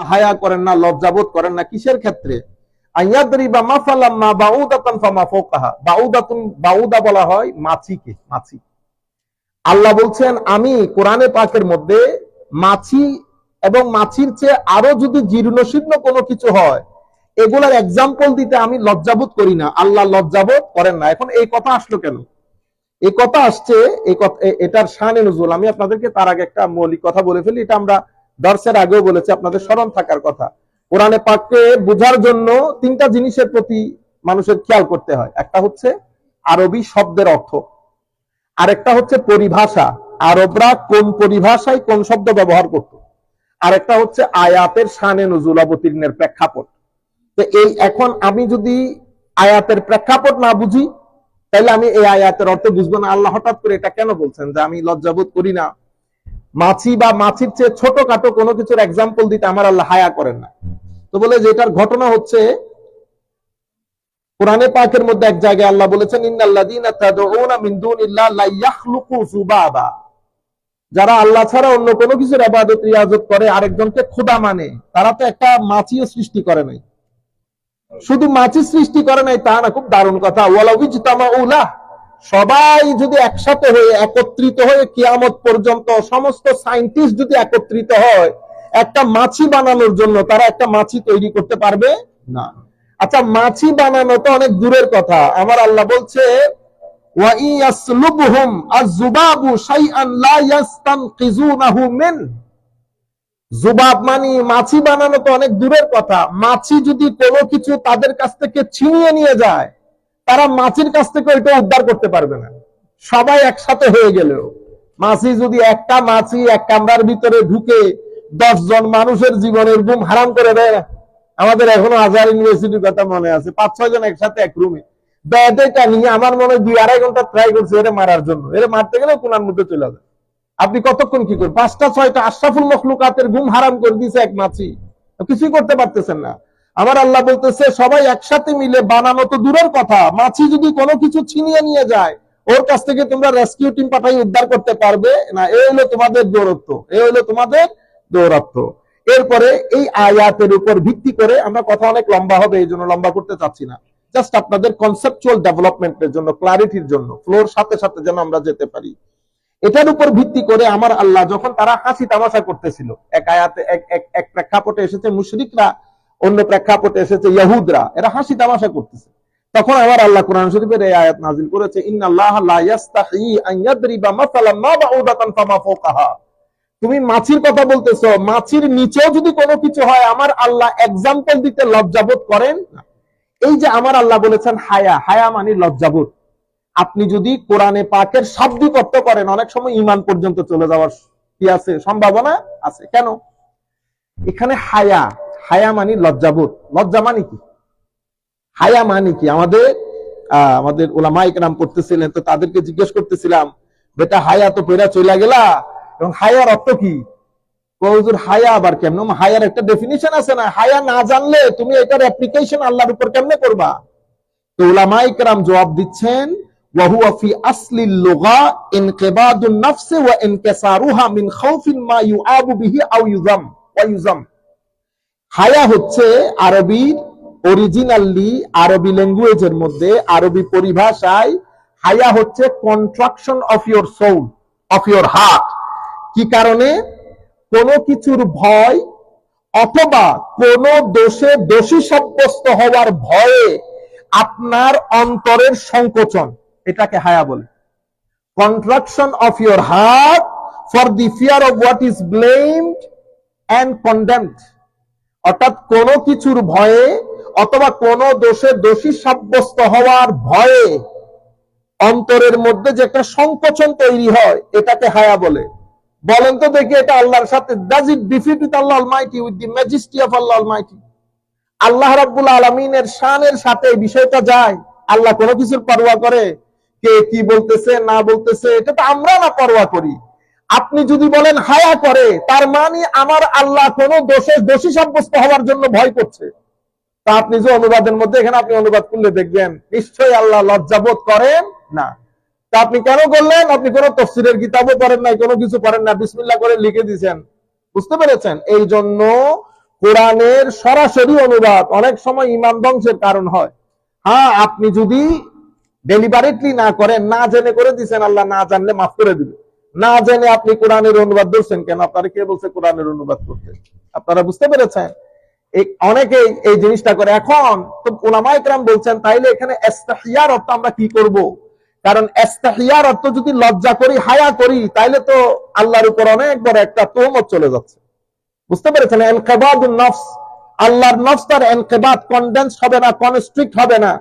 আল্লাহ হায়া করেন না, লজ্জাবোধ করেন না, কিসের ক্ষেত্রে? বলা হয় মাছিকে, মাছি। আল্লাহ বলছেন, আমি কোরআনে পাকের মধ্যে মাছি এবং মাছির চেয়ে আরও যদি জীর্ণ শীর্ণ কোনো কিছু হয়, এগুলার এক্সাম্পল দিতে আমি লজ্জাবোধ করি না। আল্লাহ লজ্জাবোধ করেন না। এখন এই কথা আসলো কেন? এই কথা আসছে, এই এটার শানে নজরুল আমি আপনাদেরকে তার আগে একটা মৌলিক কথা বলে ফেলি। এটা আমরা দর্শের আগেও বলেছি, আপনাদের স্মরণ থাকার কথা। কোরআনে পাককে বোঝার জন্য তিনটা জিনিসের প্রতি মানুষের খেয়াল করতে হয়। একটা হচ্ছে আরবি শব্দের অর্থ। আরেকটা হচ্ছে পরিভাষা। আরবরা কোন পরিভাষায় কোন শব্দ ব্যবহার করত। আরেকটা হচ্ছে আয়াতের শানে নজুল অবতীর্ণের প্রেক্ষাপট। তো এই এখন আমি যদি আয়াতের প্রেক্ষাপট না বুঝি তাহলে আমি এই আয়াতের অর্থ বুঝব না। আল্লাহ হঠাৎ করে এটা কেন বলছেন? যে আমি লজ্জাবোধ করি না। মাছি বা মাছির চেয়ে ছোটখাটো কোনো কিছুর এক্সাম্পল দিতে আমার আল্লাহ হায়া করেন না। তো বলে যে এটার ঘটনা হচ্ছে, কোরআনে পাকের মধ্যে এক জায়গায় আল্লাহ বলেছেন যুবাবা। যারা আল্লাহ ছাড়া অন্য কোনো কিছুর ইবাদত, রিয়াজত করে, আরেকজনকে খোদা মানে তারা তো একটা মাছিও সৃষ্টি করে নাই। শুধু মাছি সৃষ্টি করে নাই তা না, খুব দারুণ কথা। ওয়ালাউইজতামা উলাহ সবাই যদি একসাথে হয়ে একত্রিত হয়ে কিয়ামত পর্যন্ত সমস্ত সায়েন্টিস্ট যদি একত্রিত হয় একটা মাছি বানানোর জন্য তারা একটা মাছি তৈরি করতে পারবে? না। আচ্ছা মাছি বানানো তো অনেক দূরের কথা। আমার আল্লাহ বলছে জুবাব মানি মাছি বানানো তো অনেক দূরের কথা। মাছি যদি কোনো কিছু তাদের কাছ থেকে ছিনিয়ে নিয়ে যায় তারা মাছির কাছ থেকে ওইটা উদ্ধার করতে পারবে না। সবাই একসাথে হয়ে গেলেও। মাছি যদি একটা মাছি এক কামরার ভিতরে ঢুকে দশ জন মানুষের জীবনের ঘুম হারাম করে দেয়। আমাদের এখনও আজহার ইউনিভার্সিটির কথা মনে আছে, পাঁচ, ছয় জন একসাথে এক রুমে ব্যাটাইটা নিয়ে আমার মনে হয় দুই, আড়াই ঘণ্টা ট্রাই করছে এরে মারার জন্য। এরে মারতে গেলে কোনার মধ্যে চলে যাবে আপনি কতক্ষণ কি করবেন পাঁচটা, ছয়টা, আশরাফুল মখলুকাতের ঘুম হারাম করে দিয়েছে এক মাছি কিছুই করতে পারতেছেন না। আমার আল্লাহ বলতেছে, সবাই একসাথে মিলে বানানো তো দূরের কথা, মাছি যদি কোনো কিছু ছিনিয়ে নিয়ে যায়, ওর কাছ থেকে তোমরা রেস্কিউ টিম পাঠাই উদ্ধার করতে পারবে। না, এ হলো তোমাদের দৌরত্ব, এ হলো তোমাদের দৌরত্ব এরপরে এই আয়াতের উপর ভিত্তি করে আমরা কথা অনেক লম্বা হবে, এই জন্য লম্বা করতে চাচ্ছি না। জাস্ট আপনাদের কনসেপচুয়াল ডেভেলপমেন্টের জন্য ক্লারিটির জন্য ফ্লোর সাথে সাথে যেন আমরা যেতে পারি। এটার উপর ভিত্তি করে আমার আল্লাহ যখন তারা হাসি তামাশা করতেছিল, এক আয়াতে এক এক এক প্রেক্ষাপটে এসেছে, মুশরিকরা অন্য প্রেক্ষাপটে এসেছে ইহুদরা এরা হাসি তামাশা করতেছে। তখন আমার আল্লাহ কোরআন শরীফের এই আয়াত নাজিল করেছে তুমি মাছির কথা বলতেছো, মাছির নিচেও যদি কোনো কিছু হয়, আমার আল্লাহ এক্সাম্পল দিতে লজ্জাবোধ করেন এই যে আমার আল্লাহ বলেছেন হায়া হায়া মানে লজ্জাবোধ। আপনি যদি কোরআনে পাকের শাব্দিক অর্থ করেন, অনেক সময় ইমান পর্যন্ত চলে যাওয়ার কি আছে, সম্ভাবনা আছে? কেন? এখানে হায়া হায়া মানে লজ্জাবোধ লজ্জা মানে কি হায়া মানে কি আমাদের আহ, আমাদের ওলামাইক নাম পড়তেছিলেন তো তাদেরকে জিজ্ঞেস করতেছিলাম বেটা হায়া তো পেরা চলে গেলা এবং হায়ার অর্থ কি হুজুর হায়া আবার কেমন হায়ার একটা ডেফিনিশন আছে না হায়া না জানলে তুমি এটার অ্যাপ্লিকেশন আল্লাহর উপর কেমনে করবা তো উলামাই کرام জবাব দিচ্ছেন وهو في اصل اللغه انقباض النفس وانكسارها من خوف ما يعاب به او يذم ويذم হায়া হচ্ছে আরবির অরিজিনালি আরবি ল্যাঙ্গুয়েজের মধ্যে, আরবি পরিভাষায় হায়া হচ্ছে contraction of your soul of your heart কি কারণে? কোনো কিছুর ভয় অথবা কোন দোষে দোষী সাব্যস্ত হওয়ার ভয়ে আপনার অন্তরের সংকোচন, এটাকে হায়া বলে। Contraction of your heart for the fear of what is blamed and condemned অর্থাৎ কোন কিছুর ভয়ে অথবা কোন দোষে দোষী সাব্যস্ত হওয়ার ভয়ে অন্তরের মধ্যে যে একটা সংকোচন তৈরি হয়, এটাকে হায়া বলে। বলেন তো দেখি এটা আল্লাহর সাথে। It Allah almighty with majesty of আলমিনের শানের সাথে এই বিষয়টা যায়। আল্লাহ কোনো কিছুর পরোয়া করে। কে কি বলতেছে, না বলতেছে, এটা তো আমরা না পরোয়া করি। আপনি যদি বলেন হায়া করে, তার মানে আমার আল্লাহ কোনো দোষে, দোষী সাব্যস্ত হওয়ার জন্য ভয় করছে। তা আপনি যে অনুবাদের মধ্যে এখানে আপনি অনুবাদ করলে দেখবেন, নিশ্চয়ই আল্লাহ লজ্জাবোধ করেন না। তা আপনি কেন করলেন? আপনি কোনো তফসিরের কিতাবও পড়েন নাই, কোনো কিছু পড়েন না, বিসমিল্লাহ করে লিখে দিয়েছেন। বুঝতে পেরেছেন? এই জন্য কোরআনের সরাসরি অনুবাদ অনেক সময় ইমান ধ্বংসের কারণ হয়। হ্যাঁ আপনি যদি ডেলিভারেটলি না করেন, না জেনে করে দিচ্ছেন আল্লাহ না জানলে মাফ করে দিবে। না জেনে আপনি কোরআনের অনুবাদ ধরছেন কেন? আপনারা কে বলছে কোরআনের অনুবাদ করতে? আপনারা বুঝতে পেরেছেন? অনেকেই এই জিনিসটা করে। এখন তো ওলামা ইকরাম বলছেন, তাইলে এখানে এস্তাহিয়ার অর্থ আমরা কি করব? কারণ এস্তাহিয়ার অর্থ যদি লজ্জা করি, হায়া করি, তাইলে তো আল্লাহর উপর অনেক বড় একটা তোহমত চলে যাচ্ছে। বুঝতে পেরেছেন? এনকেবাদ নফস। আল্লাহর নফস তার এনকেবাদ, কনডেন্স হবে না, কনস্ট্রিক্ট হবে না।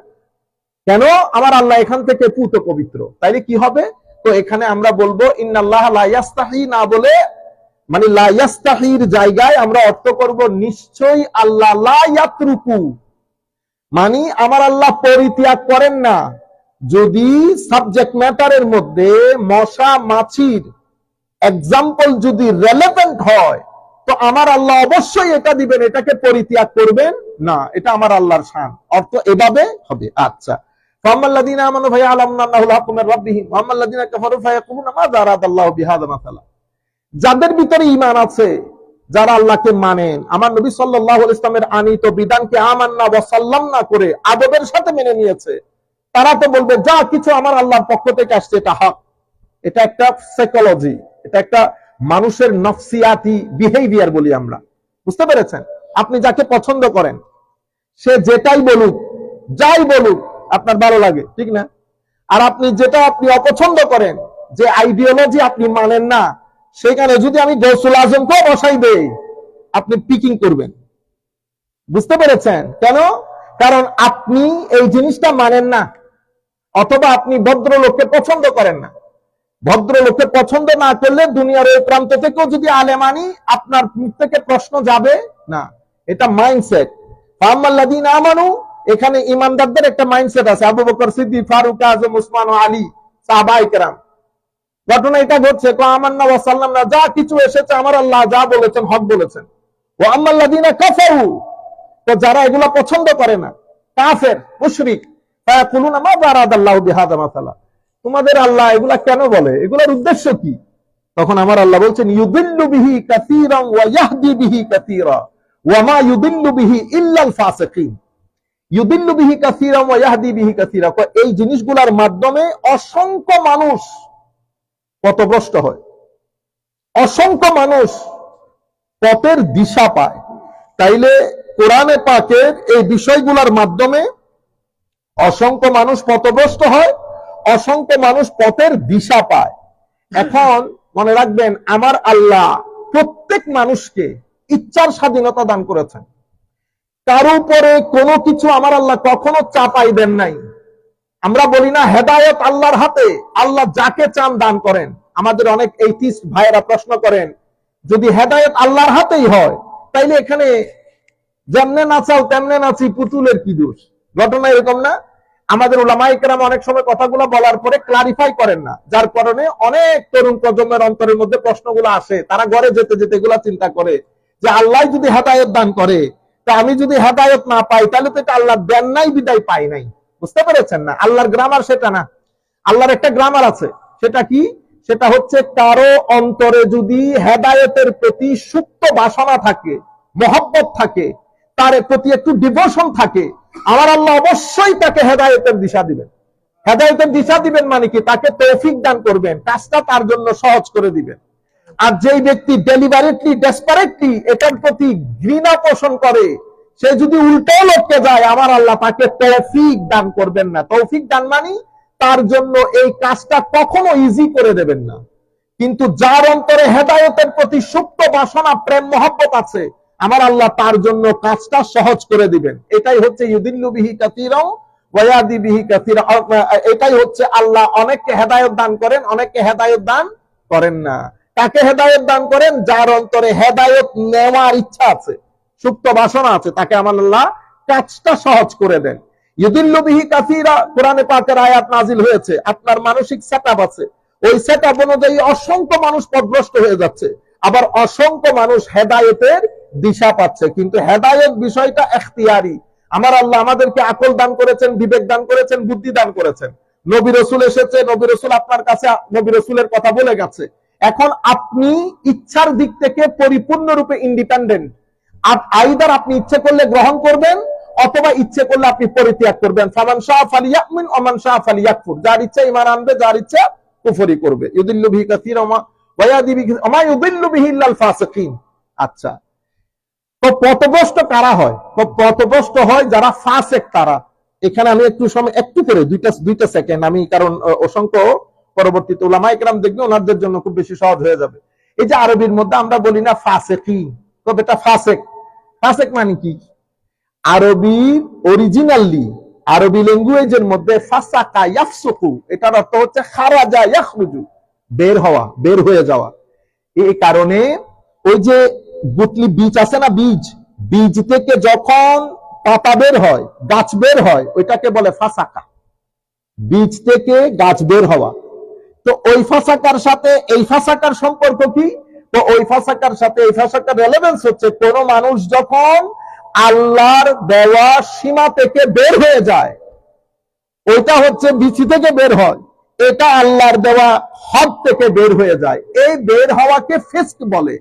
কেন? আমার আল্লাহ এখান থেকে পুত পবিত্র। তাইলে কি হবে? তো এখানে আমরা বলব, ইন্নাল্লাহ না বলে মানে লা ইয়াস্তাহির জায়গায় আমরা অর্থ করব, নিশ্চয়ই আল্লাহ লা ইয়াতরুকু। মানে আমার আল্লাহ পরিত্যাগ করেন না। যদি সাবজেক্ট ম্যাটারের মধ্যে মশা, মাছির এক্সাম্পল যদি রেলেভেন্ট হয়, তো আমার আল্লাহ অবশ্যই এটা দিবেন, এটাকে পরিত্যাগ করবেন না। এটা আমার আল্লাহর শান। অর্থ এভাবে হবে। আচ্ছা। যাদের ভিতরে ঈমান আছে, যারা আল্লাহকে মানেন, আমার নবী সাল্লাল্লাহু ইসলামের আনিত বিধানকে আমান্না ওয়া সাল্লামনা করে আদবের সাথে মেনে নিয়েছে, তারা তো বলবে, যা কিছু আমার আল্লাহর পক্ষ থেকে আসছে, এটা হক। এটা একটা সাইকোলজি এটা একটা মানুষের নফসিয়াতি বিহেভিয়ার বলি আমরা। বুঝতে পেরেছেন? আপনি যাকে পছন্দ করেন, সে যেটাই বলুক, যাই বলুক আপনার ভালো লাগে, ঠিক না? আর আপনি যেটা আপনি অপছন্দ করেন, যে আইডিওলজি আপনি মানেন না, সেখানে যদি আমি গৌসুল আজমকেও বসাই দেই, আপনি পিকিং করবেন। বুঝতে পেরেছেন? কেন? কারণ আপনি এই জিনিসটা মানেন না, অথবা আপনি ভদ্রলোককে পছন্দ করেন না। ভদ্রলোককে পছন্দ না করলে দুনিয়ার ওই প্রান্ত থেকেও যদি আলেম আনি, আপনার মুখ থেকে প্রশ্ন যাবে না। এটা মাইন্ডসেট আমানু এখানে ইমানদারদের একটা মাইন্ডসেট আছে। আবু বকর সিদ্দিক, ফারুক আজম, উসমান আলী সাহাবাই কেরাম ঘটনা এটা ঘটছে তো আমার না ওয়াসাল্লাম না, যা কিছু এসেছে আমার আল্লাহ যা বলেছেন, হক বলেছেন। ও তো যারা এগুলা পছন্দ করে না, কাফের, মুশরিক, ফায়াকুলুনা মা বারাদাল্লাহু বিহাদা মাসালা। তোমাদের আল্লাহ এগুলা কেন বলে? এগুলার উদ্দেশ্য কি? তখন আমার আল্লাহ বলছেন, ইউদিল্লু বিহি কাসীরান ওয়া ইয়াহদি বিহি কাসীরা, ওয়া মা ইউদিল্লু বিহি ইল্লাল ফাসিকিন। ইউদিল্লু বিহি কাসীরান ওয়া বিহি কাসীরা এই জিনিসগুলোর মাধ্যমে অসংখ্য মানুষ পথভ্রষ্ট হয়। অসংখ্য মানুষ পথের দিশা পায়। তাইলে কোরআনে পাকের এই বিষয়গুলোর মাধ্যমে অসংখ্য মানুষ পথভ্রষ্ট হয়, অসংখ্য মানুষ পথের দিশা পায়। এখন মনে রাখবেন, আমার আল্লাহ প্রত্যেক মানুষকে ইচ্ছার স্বাধীনতা দান করেছেন। কারও উপরে কোনো কিছু আমার আল্লাহ কখনো চাপাই দেন নাই। আমরা বলি না হেদায়ত আল্লাহর হাতে, আল্লাহ যাকে চান দান করেন। আমাদের অনেক এইথিস্ট ভাইয়েরা প্রশ্ন করেন, যদি হেদায়ত আল্লাহর হাতেই হয়, তাইলে এখানে যেমনে নাচাও তেমনে নাচি পুতুলের কি দোষ? ঘটনা এরকম না? আমাদের ওলামাইকেরাম অনেক সময় কথাগুলো বলার পরে ক্লারিফাই করেন না, যার কারণে অনেক তরুণ প্রজন্মের অন্তরের মধ্যে প্রশ্নগুলো আসে। তারা ঘরে যেতে যেতে এগুলা চিন্তা করে যে আল্লাহ যদি হেদায়ত দান করে তা আমি যদি হেদায়ত না পাই, তাহলে তো এটা আল্লাহ দেন নাই, বিদায় পাই নাই। বুঝতে পেরেছেন না? আল্লাহর গ্রামার সেটা না। আল্লাহর একটা গ্রামার আছে। সেটা কি? সেটা হচ্ছে কারও অন্তরে যদি হেদায়তের প্রতি সুপ্ত বাসনা থাকে, মহব্বত থাকে, তার প্রতি একটু ডিভোশন থাকে, আমার আল্লাহ অবশ্যই তাকে হেদায়তের দিশা দিবেন। হেদায়তের দিশা দিবেন মানে কি? তাকে তৌফিক দান করবেন। কাজটা তার জন্য সহজ করে দিবেন। আর যেই ব্যক্তি ডেলিভারেটলি ডেসপারেটলি এটার প্রতি ঘৃণা পোষণ করে, সে যদি উল্টেও লটকে যায়, আমার আল্লাহ তাকে তৌফিক দান করবেন না। তৌফিক দান মানে তার জন্য এই কাজটা কখনো ইজি করে দেবেন না। কিন্তু যার অন্তরে হেদায়তের প্রতি সুপ্ত বাসনা, প্রেম, মহব্বত আছে, আমার আল্লাহ তার জন্য কাজটা সহজ করে দিবেন। এটাই হচ্ছে ইউদিল্লু বিহি কাতিরাও ওয়াদি বিহি কাতিরা এটাই হচ্ছে আল্লাহ অনেককে হেদায়ত দান করেন, অনেককে হেদায়ত দান করেন না। কাকে হেদায়ত দান করেন, যার অন্তরে হেদায়ত নেওয়ার ইচ্ছা আছে, সুপ্ত বাসনা আছে, তাকে আমার আল্লাহ কাজটা সহজ করে দেন। ইউদিল্লু বিহি কাতিরা কোরআনে পাকের আয়াত নাজিল হয়েছে, আপনার মানসিক সেটআপ আছে। ওই সেটআপ অনুযায়ী অসংখ্য মানুষ পথভ্রষ্ট হয়ে যাচ্ছে, আবার অসংখ্য মানুষ হেদায়েতের দিশা পাচ্ছে। কিন্তু হেদায়েত বিষয়টা এখতিয়ারি। আমার আল্লাহ আমাদেরকে আকল দান করেছেন, বিবেক দান করেছেন, বুদ্ধি দান করেছেন। নবী রসুল এসেছে, নবী রসুল আপনার কাছে, নবী রসুলের কথা বলে গেছে। এখন আপনি ইচ্ছার দিক থেকে পরিপূর্ণরূপে ইন্ডিপেন্ডেন্ট আইদার আপনি ইচ্ছে করলে গ্রহণ করবেন, অথবা ইচ্ছে করলে আপনি পরিত্যাগ করবেন। ফামান শাহ ফালিয়াকমিন, ওমান শাহ ফালিয়াকফুর। যার ইচ্ছা ইমান আনবে, যার ইচ্ছা কুফরি করবে। ইউদিল্লু কাসীরা ওমা ইউদিল্লু বিহি ইল্লাল ফাসিকিন। আচ্ছা। তো পথভ্রষ্ট কারা হয়? তো পথভ্রষ্ট হয় যারা ফাসেক তারা। এখানে আমি একটু সময় একটু করে, দুইটা দুইটা সেকেন্ড আমি কারণ অসংখ্য পরবর্তীতে ওলামা একরাম দেখবে ওনাদের জন্য খুব বেশি সহজ হয়ে যাবে। এই যে আরবির মধ্যে আমরা বলি না ফাসেকি। তবে এটা ফাসেক। ফাসেক মানে কি? আরবি অরিজিনালি আরবি ল্যাঙ্গুয়েজের মধ্যে ফাসাকা ইয়াফসুকু, এটার অর্থ হচ্ছে খারাজা ইয়াখরুজু, বের হওয়া, বের হয়ে যাওয়া। এই কারণে ওই যে গুটলি বীজ আছে না বীজ বীজ থেকে যখন পাতা বের হয়, গাছ বের হয়, ওইটাকে বলে ফাসাকা। বীজ থেকে গাছ বের হওয়া। তো ওই ফাসাকার সাথে এই ফাসাকার সম্পর্ক কি? তো ওই ফাসাকার সাথে এই ফাসাকার রেলেভেন্স হচ্ছে কোন মানুষ যখন আল্লাহর দেওয়া সীমা থেকে বের হয়ে যায়, ওইটা হচ্ছে বিচি থেকে বের হয়, এটা আল্লাহর দেওয়া হদ থেকে বের হয়ে যায়। এই বের হওয়াকে ফিস্ক বলে।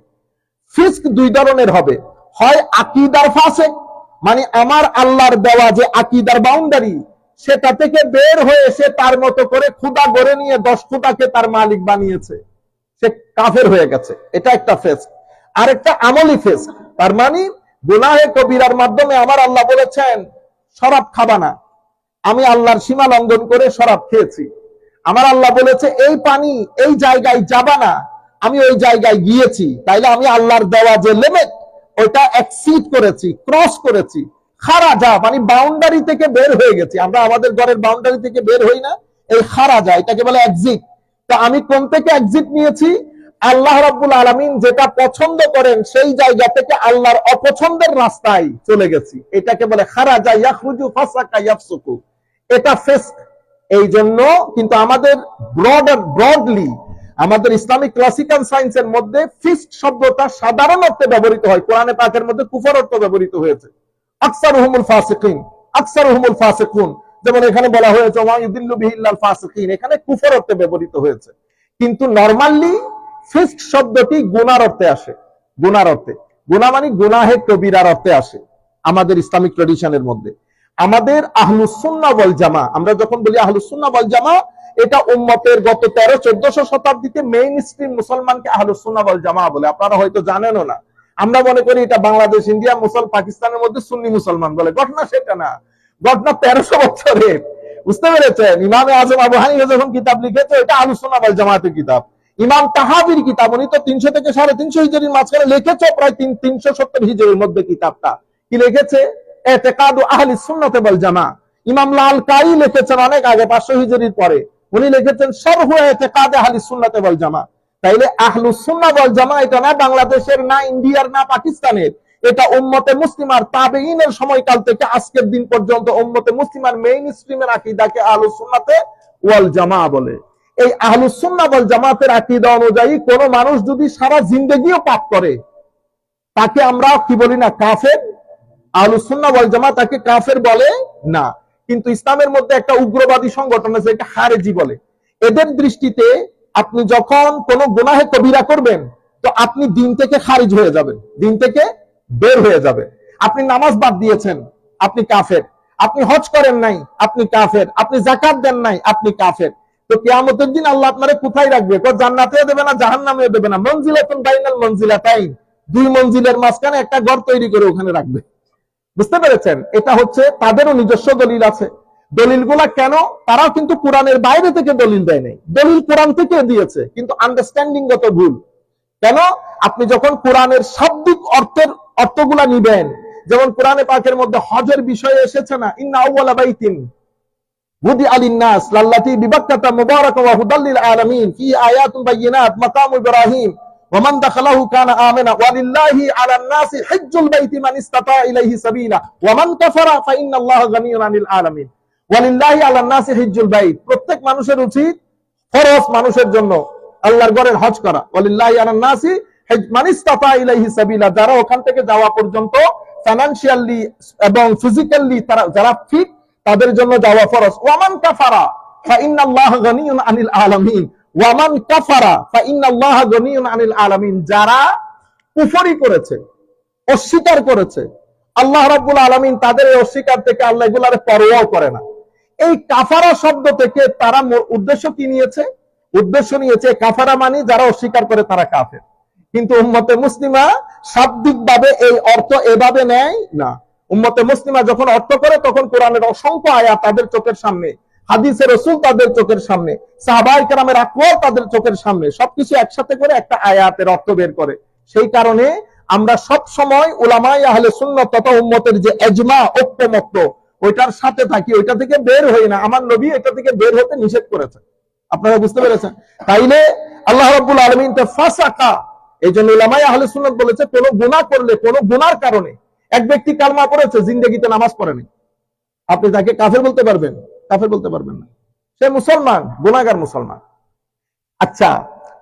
ফিস্ক দুই ধরনের হবে। হয় আকিদার ফাঁসে মানে আমার আল্লাহর দেওয়া যে আকিদার বাউন্ডারি সেটা থেকে বের হয়ে সে তার মতো করে খুদা গড়ে নিয়ে দশ খুদাকে তার মালিক বানিয়েছে। সে কাফের হয়ে গেছে। এটা একটা ফেস আর একটা আমলি ফেস তার মানে গুনাহে কবিরার মাধ্যমে আমার আল্লাহ বলেছেন, শরাব খাবা না। আমি আল্লাহর সীমা লঙ্ঘন করে শরাব খেয়েছি। আমার আল্লাহ বলেছে, এই পানি এই জায়গায় যাবা না। আমি ওই জায়গায় গিয়েছি। তাইলে আমি আল্লাহর দেওয়া যে লিমিট ওইটা এক্সিড করেছি ক্রস করেছি। খারাজা মানে বাউন্ডারি থেকে বের হয়ে গেছি। আমরা আমাদের ঘরের বাউন্ডারি থেকে বের হই না। এই খারাজা, এটাকে বলে এক্সিট তো আমি কোন থেকে এক্সিট নিয়েছি? আল্লাহ রাব্বুল আলামিন যেটা পছন্দ করেন সেই জায়গা থেকে আল্লাহর অপছন্দের রাস্তায় চলে গেছি। এটাকে বলে খারাজা ইয়াখরুজু ফাসাকা ইয়াফসুকু। এটা ফেস এই জন্য কিন্তু আমাদের ব্রড ব্রডলি আমাদের ইসলামিক ক্লাসিক্যাল সায়েন্সের মধ্যে ফিস্ট শব্দটা সাধারণ অর্থে ব্যবহৃত হয়। কোরআনে পাকের মধ্যে কুফর অর্থ ব্যবহৃত হয়েছে। আকসার হুমুল ফাসিকিন আকসার হুমুল ফাসিকুন। যেমন এখানে বলা হয়েছে ফাসিকিন। এখানে কুফর অর্থে ব্যবহৃত হয়েছে। কিন্তু নরমালি ফিস্ট শব্দটি গুনার অর্থে আসে। গুনার অর্থে। গুনা মানে গুনাহে কবিরার অর্থে আসে আমাদের ইসলামিক ট্রেডিশনের মধ্যে। আমাদের আহলুসুন্না ওয়াল জামা, আমরা যখন বলি আহলুসুন্না ওয়াল জামা, এটা উম্মতের গত তেরো, চোদ্দশো শতাব্দীতে মেইন স্ট্রিম মুসলমানকে আহলুসুন্না ওয়াল জামা বলে। আপনারা হয়তো জানেনও না। আমরা মনে করি এটা বাংলাদেশ, ইন্ডিয়া, মুসল, পাকিস্তানের মধ্যে সুন্নি মুসলমান বলে। ঘটনা সেটা না। ঘটনা তেরোশো বছরের। বুঝতে পেরেছেন? ইমামে আজম আবু হানিফা যখন কিতাব লিখেছে, এটা আলোচনা ওয়াল জামাতের কিতাব। ইমাম তাহাবির কিতাব, উনি তো তিনশো থেকে সাড়ে তিনশো হিজড়ির মাঝখানে লিখেছে, প্রায় তিন তিনশো সত্তর হিজড়ির মধ্যে কিতাবটা। কি লিখেছে? এতেকাদু আহলি সুন্নতে বল জামা ইমাম লাল কাই লিখেছেন অনেক আগে, পাঁচশো হিজড়ির পরে। উনি লিখেছেন, সরহু এতেকাদে আহলি সুন্নতে বল জামা তাইলে আহলু সুন্না বল জামা এটা না বাংলাদেশের, না ইন্ডিয়ার, না পাকিস্তানের? এটা উম্মতে মুসলিমার তাবেইনের সময়কাল থেকে আজকের দিন পর্যন্ত উম্মতে মুসলিমার মেইন স্ট্রিমের আকীদাকে আহলু সুন্নাতে ওয়াল জামা বলে। এই আহলু সুন্না ওয়াল জামাতের আকীদা অনুযায়ী কোন মানুষ যদি সারা জিন্দেগিও পাপ করে, তাকে আমরা কি বলি না, কাফের? আহলু সুন্না ওয়াল জামা তাকে কাফের বলে না। কিন্তু ইসলামের মধ্যে একটা উগ্রবাদী সংগঠন আছে এটা হারেজি বলে। এদের দৃষ্টিতে আপনি যখন কোন গুনাহে কবিরা করবেন, তো আপনি দিন থেকে খারিজ হয়ে যাবেন। দিন থেকে বের হয়ে যাবে আপনি নামাজ বাদ দিয়েছেন, আপনি কাফের। আপনি হজ করেন নাই, আপনি কাফের। আপনি জাকাত দেন নাই, আপনি কাফের। তো কেয়ামতের দিন আল্লাহ আপনারে কোথায় রাখবে? জান্নাতেও দেবে না জাহান নামেও দেবে না। মঞ্জিলাতুন বাইনাল মঞ্জিলাতাইন। দুই মঞ্জিলের মাঝখানে একটা ঘর তৈরি করে ওখানে রাখবে। বুঝতে পেরেছেন? এটা হচ্ছে তাদেরও নিজস্ব দলিল আছে। দলিলগুলা কেন তারাও কিন্তু কোরআনের বাইরে থেকে দলিল দেয় নাই দলিল কোরআন থেকে দিয়েছে কিন্তু আন্ডারস্ট্যান্ডিং গত ভুল কেন আপনি যখন কোরআনের শাব্দিক অর্থের অর্থগুলা নিবেন যেমন কোরআনে পাকের মধ্যে হজের বিষয়ে এসেছে না ইন্না আউওয়ালা বাইতিন হুদি আলিন নাস লাল্লাতি বিবাক্কাতা মুবারাকা ওয়া হুদাল লিল আলামিন ফি আয়াতুন বায়িনাত মাকাম ইব্রাহিম ومن دخله كان آمنا ولله على الناس حج البيت من استطاع إليه سبيلا ومن كفر فإن الله غني عن العالمين ওয়ালিল্লাহি হিজ্জুল বাইত। প্রত্যেক মানুষের উচিত ফরজ মানুষের জন্য আল্লাহর ঘরের হজ করা। ওয়ালিল্লাহি আলান্নাসি মানিস্তাতা ইলাইহি সাবিলা, যারা ওখান থেকে যাওয়া পর্যন্ত এবং ফিজিক্যালি তারা যারা ফিট তাদের জন্য যাওয়া ফরজ। ওয়ামান কাফারা আনিল আলামিন। ওয়ামান কাফারা আনিল আলামিন। যারা কুফরি করেছে, অস্বীকার করেছে, আল্লাহ রাব্বুল আলামিন তাদের অস্বীকার থেকে আল্লাহ এগুলার পরোয়াও করে না। এই কাফারা শব্দ থেকে তারা উদ্দেশ্য কি নিয়েছে? উদ্দেশ্য নিয়েছে কাফারা মানে যারা অস্বীকার করে তারা কাফের। কিন্তু উম্মতে মুসলিমা শাব্দিক ভাবে এই অর্থ এভাবে নেয় না। উম্মতে মুসলিমা যখন অর্থ করে, তখন কোরআনের অসংখ্য আয়াত তাদের চোখের সামনে, হাদিসের রসুল তাদের চোখের সামনে, সাহাবাই কেরামের আকবর তাদের চোখের সামনে, সবকিছু একসাথে করে একটা আয়াতের অর্থ বের করে। সেই কারণে আমরা সব সময় উলামাই আহলে সুন্নত তথা উম্মতের যে এজমা, ঐক্যমত্য ওইটার সাথে থাকি, ওইটা থেকে বের হই না। আমার নবী এটা থেকে বের হতে নিষেধ করেছে। আপনারা বুঝতে পেরেছেন? তাইলে আল্লাহ রাব্বুল আলামিন ফাসাকা, এই জন্য উলামাই আহলে সুন্নাত বলেছে, কোন গুনাহ করলে, কোন গুনার কারণে এক ব্যক্তি কালমা পড়েছে, জিন্দেগিতে নামাজ পড়েনি। আপনি তাকে কাফের বলতে পারবেন? কাফের বলতে পারবেন না। সে মুসলমান, গুনাহগার মুসলমান। আচ্ছা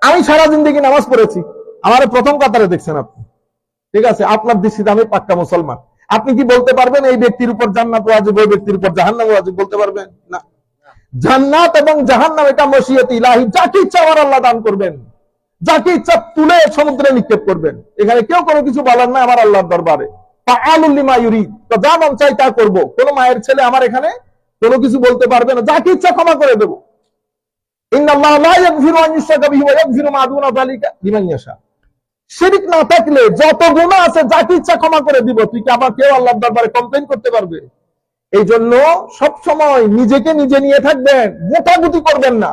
আমি সারা জিন্দেগি নামাজ পড়েছি। আমার প্রথম কাতারে দেখছেন আপনি। ঠিক আছে, আপনার দৃষ্টিতে আমি পাক্কা মুসলমান। আপনি কি বলতে পারবেন এই ব্যক্তির উপর জান্নাত ওয়াজিব, ওই ব্যক্তির উপর জাহান্নাম ওয়াজিব বলতে পারবেন? না। জান্নাত এবং জাহান্নাম এটা মসিয়ত ইলাহি, যাকে ইচ্ছা আমার আল্লাহ দান করবেন। যাকে ইচ্ছা তুলে সমুদ্রে নিক্ষেপ করবেন। এখানে কেউ কোনো কিছু বলার না আমার আল্লাহর দরবারে। ফাআলুল ইউরিদ। তো যা মন চাই তা করব। কোন মায়ের ছেলে আমার এখানে কোনো কিছু বলতে পারবে না। যাকে ইচ্ছা ক্ষমা করে দেবো। ইন্নাল্লাহ লা ইয়াগফিরু আন ইউশরাকা বিহি ওয়া ইয়াগফিরু মা দুনা যালিকা লিমান ইয়াশা। শিরিক না থাকলে যত গুনাহ আছে, যাকে ইচ্ছা ক্ষমা করে দিব। তুই কি আবার কেউ আল্লাহর দরবারে কমপ্লেইন করতে পারবে? এই জন্য সব সময় নিজেকে নিজে নিয়ে থাকবেন গোটাগুটি করবেন না।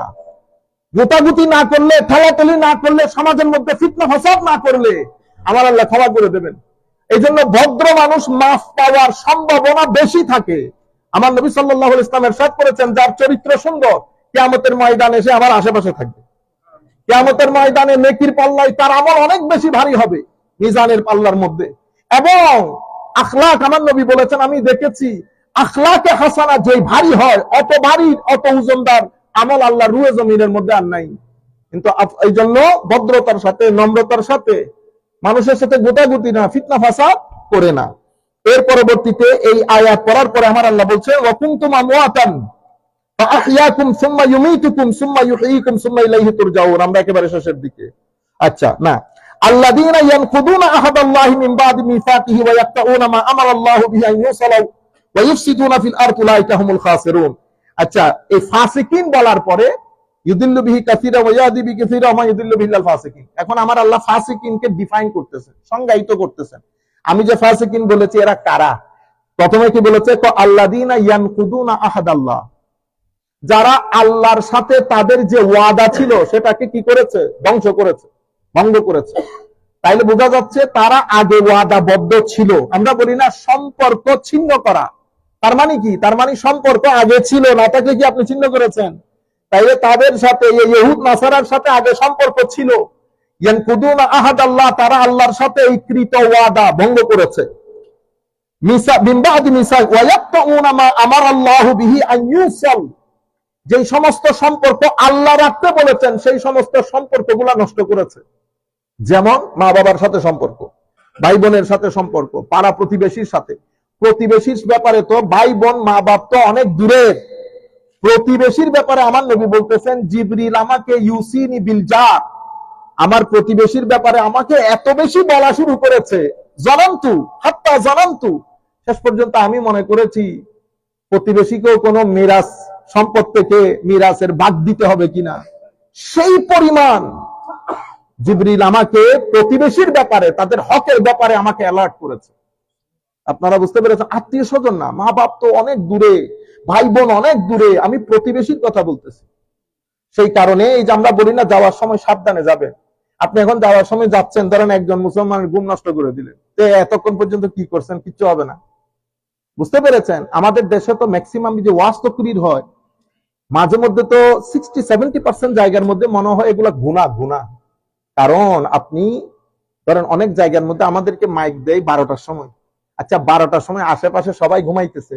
গোটাগুটি না করলে, ঠেলাঠেলি না করলে, সমাজের মধ্যে ফিতনা ফসাদ না করলে আমার আল্লাহ ক্ষমা করে দেবেন। এই জন্য ভদ্র মানুষ মাফ পাওয়ার সম্ভাবনা বেশি থাকে। আমার নবী সাল্লাহ ইসলামের সাথ করেছেন, যার চরিত্র সুন্দর, কেয়ামতের ময়দান এসে আমার আশেপাশে থাকবে। কেয়ামতের ময়দানে নেকির পাল্লায় তার আমল অনেক বেশি ভারী হবে মিজানের পাল্লার মধ্যে। এবং আখলাক আমার নবী বলেছেন, আমি দেখেছি আখলাকে হাসানা যেই ভারী হয়, অত ভারী, অত ওজনদার আমল আল্লাহ রুয়ে জমিনের মধ্যে আর নাই। কিন্তু এই জন্য ভদ্রতার সাথে, নম্রতার সাথে, মানুষের সাথে গোটাগুটি না, ফিতনা ফাসাদ করে না। এর পরবর্তীতে এই আয়াত পড়ার পরে আমার আল্লাহ বলছে আমওয়াতান ফাআহইয়াকুম আচ্ছা আল্লাহু আচ্ছা ফাসিকিন এখন আমার আল্লাহ ডিফাইন সংজ্ঞায়িত করতেছেন। আমি যে ফাসিকিন বলেছি, এরা কারা? প্রথমে কি বলেছে? আহাদাল্লাহ। যারা আল্লাহর সাথে তাদের যে ওয়াদা ছিল সেটাকে কি করেছে? ধ্বংস করেছে, ভঙ্গ করেছে। তাইলে বোঝা যাচ্ছে তারা আগে ওয়াদাবদ্ধ ছিল। আমরা বলি না সম্পর্ক ছিন্ন করা। তার মানে কি? তার মানে সম্পর্ক আগে ছিল না, তাকে কি আপনি ছিন্ন করেছেন? তাইলে তাদের সাথে নাসারার সাথে আগে সম্পর্ক ছিল। আহাদ আল্লাহ তারা আল্লাহর সাথে এই কৃত ওয়াদা ভঙ্গ করেছে। মিসা বিম্বাদি মিসা ওয়ায়াক্তাউনা মা আমার আল্লাহ বিহি আন ইউসাল। যে সমস্ত সম্পর্ক আল্লাহ রাখতে বলেছেন, সেই সমস্ত সম্পর্কগুলা নষ্ট করেছে। যেমন মা বাবার সাথে সম্পর্ক ভাই বোনের সাথে সম্পর্ক, পাড়া প্রতিবেশীর সাথে। প্রতিবেশীর ব্যাপারে তো ভাই বোন মা বাপ তো অনেক দূরের। প্রতিবেশীর ব্যাপারে আমার নবী বলতেছেন, জিবরিল আমাকে ইউসিনি বিল যা আমার প্রতিবেশীর ব্যাপারে আমাকে এত বেশি বলা শুরু করেছে। জানান্তু, হাত্তা জানান্তু। শেষ পর্যন্ত আমি মনে করেছি, প্রতিবেশীকেও কোনো মিরাজ সম্পদ থেকে মিরাজের ভাগ দিতে হবে কিনা? সেই পরিমাণ জিবরিল আমাকে প্রতিবেশীর ব্যাপারে, তাদের হকের ব্যাপারে আমাকে অ্যালার্ট করেছে। আপনারা বুঝতে পেরেছেন? আত্মীয় স্বজন না মা বাপ তো অনেক দূরে ভাই বোন অনেক দূরে, আমি প্রতিবেশীর কথা বলতেছি। সেই কারণে এই যে আমরা বলি না, যাওয়ার সময় সাবধানে যাবেন। আপনি এখন যাওয়ার সময় যাচ্ছেন, ধরেন একজন মুসলমানের ঘুম নষ্ট করে দিলেন। এতক্ষণ পর্যন্ত কি করছেন? কিচ্ছু হবে না। বুঝতে পেরেছেন? আমাদের দেশে তো ম্যাক্সিমাম যে ওয়াজ তকরির হয়, মাঝে মধ্যে তো সিক্সটি সেভেন্টি পার্সেন্ট জায়গার মধ্যে মনে হয় এগুলা গুণা গুণা কারণ আপনি, ধরেন অনেক জায়গার মধ্যে আমাদেরকে মাইক দেয় বারোটার সময়। আচ্ছা বারোটার সময় আশেপাশে সবাই ঘুমাইতেছে।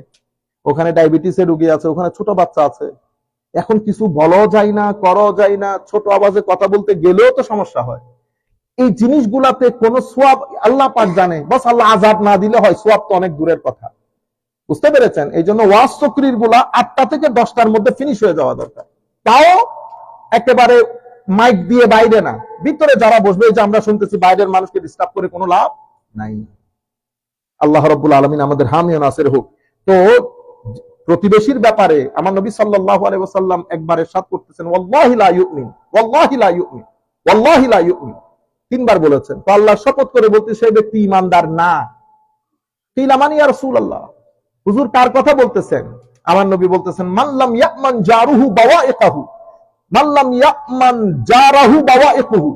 ওখানে ডায়াবেটিসের রুগী আছে, ওখানে ছোট বাচ্চা আছে। এখন কিছু বলাও যায় না, করাও যায় না, ছোট আওয়াজে কথা বলতে গেলেও তো সমস্যা হয়। এই জিনিসগুলাতে কোনো সোয়াব আল্লাহ পাক জানে। বস আল্লাহ আজাদ না দিলে হয়, সোয়াব তো অনেক দূরের কথা। বুঝতে পেরেছেন? এই জন্য ওয়াজ চক্রিরগুলা আটটা থেকে দশটার মধ্যে ফিনিশ হয়ে যাওয়া দরকার। তাও একেবারে মাইক দিয়ে বাইরে না। ভিতরে যারা বসবে যে আমরা শুনতেছি, বাইরের মানুষকে ডিস্টার্ব করে কোনো লাভ নাই। আল্লাহ রব্বুল আলমিন আমাদের হামিও নাসের হোক। তো প্রতিবেশীর ব্যাপারে আমার নবী সাল্লাল্লাহু আলাইহি ওয়াসাল্লাম একবার ইরশাদ করতেছেন তিনবার বলেছেন। তো আল্লাহ শপথ করে বলতে সেই ব্যক্তি ইমানদার না। আর ইয়া রাসূলুল্লাহ? হুজুর কার কথা বলতেছেন? আমার নবী বলতেছেন মাল্লাম ইয়ামান জারুহু বাওয়াইকাহু। মাল্লাম ইয়ামান জারাহু বাওয়াইকুহু।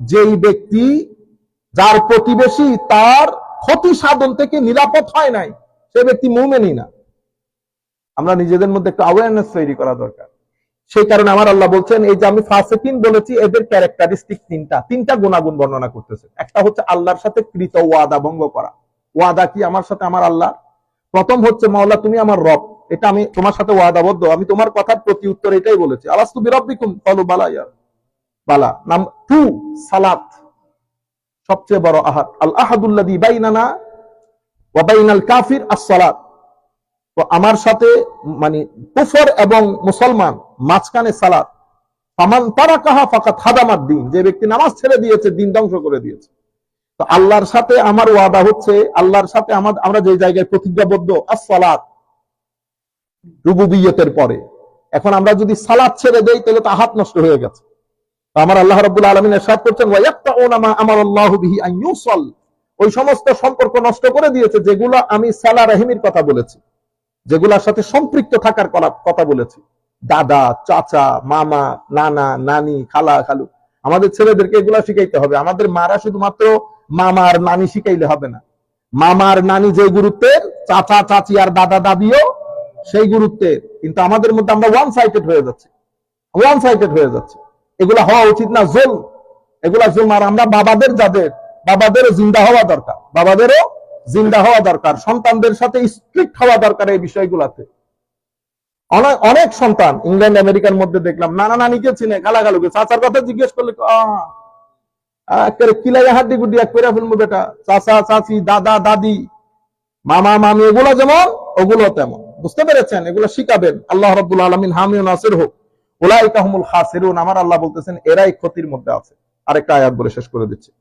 যেই ব্যক্তি, যার প্রতিবেশী তার ক্ষতি সাধন থেকে নিরাপদ হয় নাই, সে ব্যক্তি মুমেনই না। আমরা নিজেদের মধ্যে একটা অ্যাওয়ারনেস তৈরি করা দরকার। সেই কারণে আমার আল্লাহ বলছেন, এই যে আমি ফাসেকিন বলেছি, এদের ক্যারেক্টারিস্টিক তিনটা। তিনটা গুণাগুণ বর্ণনা করতেছে। একটা হচ্ছে আল্লাহর সাথে কৃত ওয়াদা ভঙ্গ করা। ওয়াদা কি আমার সাথে, আমার আল্লাহ প্রথম হচ্ছে, মাওলা, তুমি আমার রব। এটা আমি তোমার সাথে ওয়াদাবদ্ধ। আমি তোমার কথার প্রতি উত্তর এটাই বলেছি। আলাস্তু বিরব্বিকুম কলু বালা ইয়া বালা। নাম টু, সালাত। সবচেয়ে বড় আহাদ। আল আহাদুল্লাদি বাইনানা ওয়া বাইনাল কাফির আস-সালাত। তো আমার সাথে মানে কুফর এবং মুসলমান মাঝখানে সালাত। ফামান তারাকাহা ফাকাত হাদামাদ দিন। যে ব্যক্তি নামাজ ছেড়ে দিয়েছে, দিন ধ্বংস করে দিয়েছে। তো আল্লাহর সাথে আমার ওয়াদা হচ্ছে, আল্লাহর সাথে আমার, আমরা যে জায়গায় প্রতিজ্ঞাবদ্ধ, আসসালাত রুবুবিয়তের পরে। এখন আমরা যদি সালাদ ছেড়ে দেই, তাহলে তো হাত নষ্ট হয়ে গেছে। আমার আল্লাহ রাবুল আলমিন এরশাদ করছেন আমার আল্লাহ আইসল ওই সমস্ত সম্পর্ক নষ্ট করে দিয়েছে, যেগুলো আমি সালা রাহিমির কথা বলেছি। যেগুলোর সাথে সম্পৃক্ত থাকার কথা বলেছি। দাদা, চাচা, মামা, নানা, নানি, খালা, খালু। আমাদের ছেলেদেরকে এগুলা শিখাইতে হবে। আমাদের মারা শুধুমাত্র মামা আর নানি শিখাইলে হবে না। মামার নানি যে গুরুত্বের চাচা, চাচি আর দাদা, দাদিও সেই গুরুত্বের কিন্তু আমাদের মধ্যে আমরা ওয়ান সাইডেড হয়ে যাচ্ছি। ওয়ান সাইডেড হয়ে যাচ্ছে। এগুলা হওয়া উচিত না জোল এগুলা জোল আর আমরা বাবাদের যাদের, বাবাদেরও জিন্দা হওয়া দরকার। বাবাদেরও জিন্দা হওয়া দরকার। সন্তানদের সাথে স্ট্রিক্ট হওয়া দরকার এই বিষয়গুলাতে। অনেক অনেক সন্তান ইংল্যান্ড আমেরিকার মধ্যে দেখলাম, নানা নানিকে চিনে, গালাগালুকে। চাচার কথা জিজ্ঞেস করলে হাড্ডি গুড্ডি এক ফেলব বেটা। দাদা, দাদি, মামা, মামি যেমন, ওগুলো তেমন। বুঝতে পেরেছেন? এগুলো শিখাবেন। আল্লাহ আলমিন হামিও হোক। ওলাই আমার আল্লাহ বলতেছেন, এরাই ক্ষতির মধ্যে আছে। আরেকটা আয়াত বলে শেষ করে দিচ্ছি।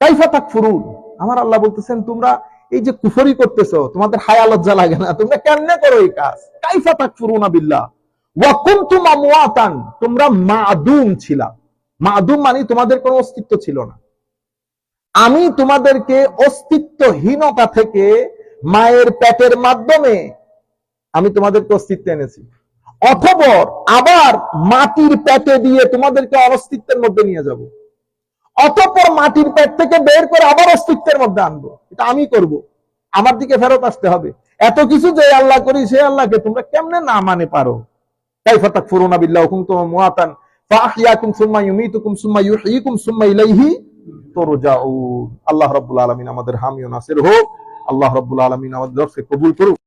কাইফা তাকফুরুন। আমার আল্লাহ বলতেছেন, তোমরা এই যে কুফরি করতেছো, তোমাদের হায়া লজ্জা লাগে না। তোমরা কেমনে করো এই কাজ? কাইফা তাকফুরুনা বিল্লাহ। ওয়া কুনতুম আমওয়াতান। তোমরা মাদুম ছিলা। মাদুম মানে তোমাদের কোনো অস্তিত্ব ছিল না। আমি তোমাদেরকে অস্তিত্বহীনতা থেকে মায়ের পেটের মাধ্যমে আমি তোমাদেরকে অস্তিত্ব এনেছি। অথবর আবার মাটির পেটে দিয়ে তোমাদেরকে অস্তিত্বের মধ্যে নিয়ে যাব। অতঃপর মাটির পেট থেকে বের করে আবার অস্তিত্বের মধ্যে আনব। এটা আমি করব। আমার দিকে ফেরত আসতে হবে। এত কিছু যে আল্লাহ করি, সে আল্লাহকে তোমরা কেমনে না মানে পারো? তাই ফাতাক ফুরুনা বিল্লাহ কুনতুম মুআতান। ফাহিয়াকুম আল্লাহ রাব্বুল আলমিন আমাদের হামিও নাসের হোক। আল্লাহ রাব্বুল আলমিন আমাদের কবুল করুক।